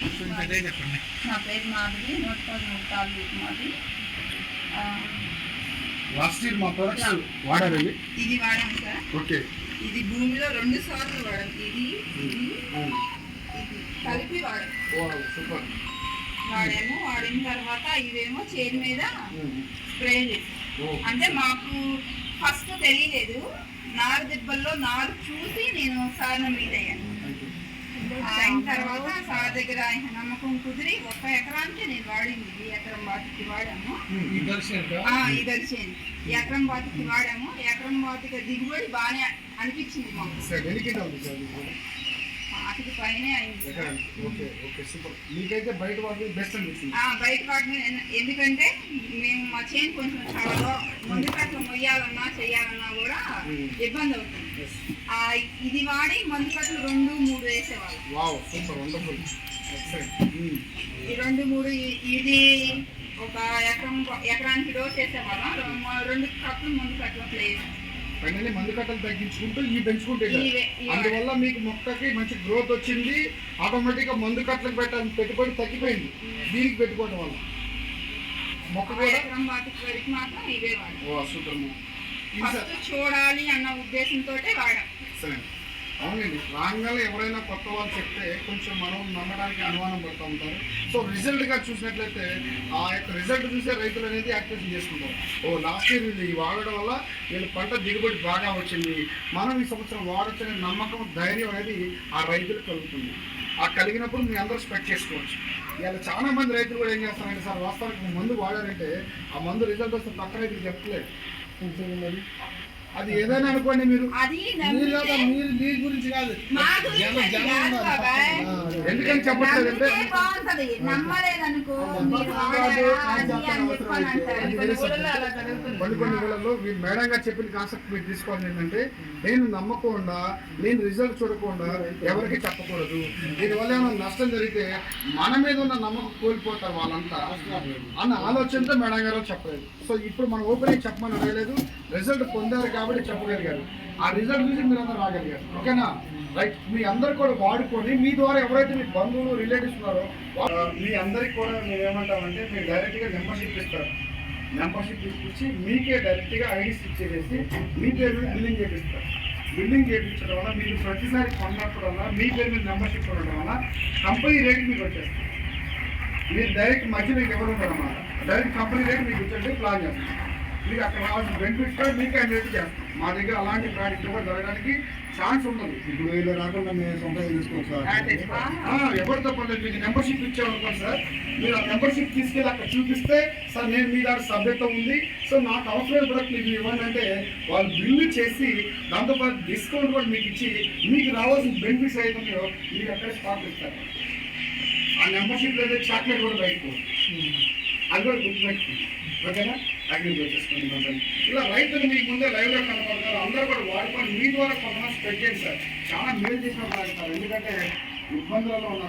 నా పేరు మాధవి నూట పదమూడు తాలూకు మాది. లాస్ట్ ఇయర్ మా ప్రొడక్ట్స్ వాడారండి? ఇది వాడాం సార్. ఓకే. ఇది భూమిలో రెండు సార్లు వాడాం. ఇది ఇది ఇది కలిపి వాడాం. సూపర్. వాడాము. వాడిన తర్వాత ఇవేమో చేతి మీద స్ప్రే చేసాం. అంటే మాకు ఫస్ట్ తెలియలేదు. నారు దిబ్బల్లో నారు చూసి నేను సార్ మీట్ అయ్యాను. అయిన తర్వాత సార్ దగ్గర ఆయన నమ్మకం కుదిరి ఒక ఎకరానికి నేను వాడింది ఈ ఎకరం బాతికి వాడాము ఈ దర్శనం ఆ, ఈ దర్శనం ఎకరం బాతికి వాడాము ఎకరం బాతికి దిగుబడి బాగానే అనిపించింది మాకు పాతికి పైనే అయింది బయట వాటి ఎందుకంటే మేము మా చేను కొంచెం చాలా ముందు కట్ల మొయ్యాలన్నా చెయ్యాలన్నా కూడా ఇబ్బంది అవుతుంది. ఇది వాడి మందు కట్టలు రెండు మూడు వేసేవాళ్ళం. Wow super wonderful. ఎక్సలెంట్. ఈ రెండు మూడు ఇది ఒక ఎకరం ఎకరానికి డోస్ వేసేవాళ్ళం రెండు కట్టలు ముందు కట్టలు లేదు వెంటనే మందు కట్టలు తగ్గించుకుంటూ పెంచుకుంటే. ఇవే- ఇవే. అందువల్ల మీకు మొక్కకి మంచి గ్రోత్ వచ్చింది. ఆటోమేటిక్గా మందు కట్టలకు పెట్టాలి పెట్టుబడి తగ్గిపోయింది. దీనికి పెట్టుకోవడం వల్ల. మొక్క కూడా? సూపర్ చూడాలి అన్న ఉద్దేశంతో వాడాం. సరే. అవునండి. రాగానే ఎవరైనా కొత్త వాళ్ళు చెప్తే కొంచెం మనం నమ్మడానికి అనుమానం పడుతూ ఉంటారు. సో రిజల్ట్గా చూసినట్లయితే ఆ యొక్క రిజల్ట్ చూసే రైతులు అనేది యాక్టివేషన్ చేసుకుంటారు. ఓ లాస్ట్ ఇయర్ వీళ్ళు ఈ వాడడం వల్ల వీళ్ళు పంట దిగుబడి బాగా వచ్చింది. మనం ఈ సంవత్సరం వాడొచ్చనే నమ్మకం ధైర్యం అనేది ఆ రైతులకు కలుగుతుంది. ఆ కలిగినప్పుడు మీ అందరూ స్పెక్ట్ చేసుకోవచ్చు. ఇలా చాలా మంది రైతులు కూడా ఏం చేస్తారంటే సార్ వాస్తవానికి మందు వాడారంటే ఆ మందు రిజల్ట్ వస్తే పక్క రైతులు చెప్పలేదు కొంచెం అది ఏదైనా అనుకోండి మీరు? అది మీరు మీరు మీ గురించి కాదు. ఎందుకని చెప్పట్లేదంటే అంటారు. కొన్ని కొన్ని కొన్ని ఊళ్ళలో మీరు మేడం గారు చెప్పిన కాన్సెప్ట్ మీరు తీసుకోవాలి ఏంటంటే నేను నమ్మకుండా నేను రిజల్ట్ చూడకుండా ఎవరికి చెప్పకూడదు. దీనివల్ల ఏమైనా నష్టం జరిగితే మన మీద ఉన్న నమ్మకం కోల్పోతారు వాళ్ళంతా అన్న ఆలోచనతో మేడం గారు చెప్పలేదు. సో ఇప్పుడు మనం ఓపెన్ చెప్పమని అడగలేదు. రిజల్ట్ పొందారు కాబట్టి చెప్పగలిగారు. ఆ రిజల్ట్ చూసి మీరు అందరూ రాగలిగారు. ఓకేనా? రైట్ మీ అందరు కూడా వాడుకొని మీ ద్వారా ఎవరైతే మీ బంధువులు రిలేటివ్స్ ఉన్నారో మీ అందరికి కూడా మేము ఏమంటామంటే మీరు డైరెక్ట్గా మెంబర్షిప్ ఇస్తారు. మెంబర్షిప్ ఇచ్చి మీకే డైరెక్ట్గా ఐడీస్ ఇచ్చేసేసి మీ పేరు మీద బిల్లింగ్ చేపిస్తారు. బిల్లింగ్ చేయించడం వల్ల మీరు ప్రతిసారి కొన్నప్పుడల్లా మీ పేరు మీద మెంబర్షిప్ ఉండడం వల్ల కంపెనీ రేట్ మీకు వచ్చేస్తుంది. మీరు డైరెక్ట్ మధ్య మీకు ఎవరు ఉంటారన్నమాట అన్నమాట డైరెక్ట్ కంపెనీ రేట్ మీకు వచ్చేసి ప్లాన్ చేస్తారు. మీకు అక్కడ రావాల్సిన బెనిఫిట్స్ కూడా మీకు చేస్తాం. మా దగ్గర అలాంటి ప్రాడక్ట్ కూడా జరగడానికి ఛాన్స్ ఉండదు. ఇప్పుడు వీళ్ళు రాకుండా మేము సొంతంగా తీసుకోవచ్చు సార్. ఆ, ఎవరితో పర్లేదు మీకు మెంబర్షిప్ ఇచ్చామనుకోండి సార్. మీరు ఆ మెంబర్షిప్ తీసుకెళ్ళి అక్కడ చూపిస్తే సార్ నేను మీ దాంట్లో సభ్యత్వం ఉంది. సో నాకు అవసరమైన ప్రొడక్ట్ మీకు ఇవ్వండి అంటే వాళ్ళు బిల్లు చేసి దాంతోపాటు డిస్కౌంట్ కూడా మీకు ఇచ్చి మీకు రావాల్సిన బెనిఫిట్స్ అయితే మీకు అక్కడ స్టాక్ ఇస్తారు. ఆ మెంబర్షిప్ అయితే చాక్లెట్ కూడా బయటకు అది కూడా గుర్తుపెట్టుకోండి ఓకేనా అగ్ని చేసుకోండి మంటలు ఇలా రైతులు మీ ముందే లైవ్లో కనపడతారు. అందరూ కూడా వాడుకొని మీ ద్వారా కొంతమంది స్ప్రెడ్ చేయండి సార్ చాలా మేలు చేసిన ఎందుకంటే ఇబ్బందులలో ఉన్నారు.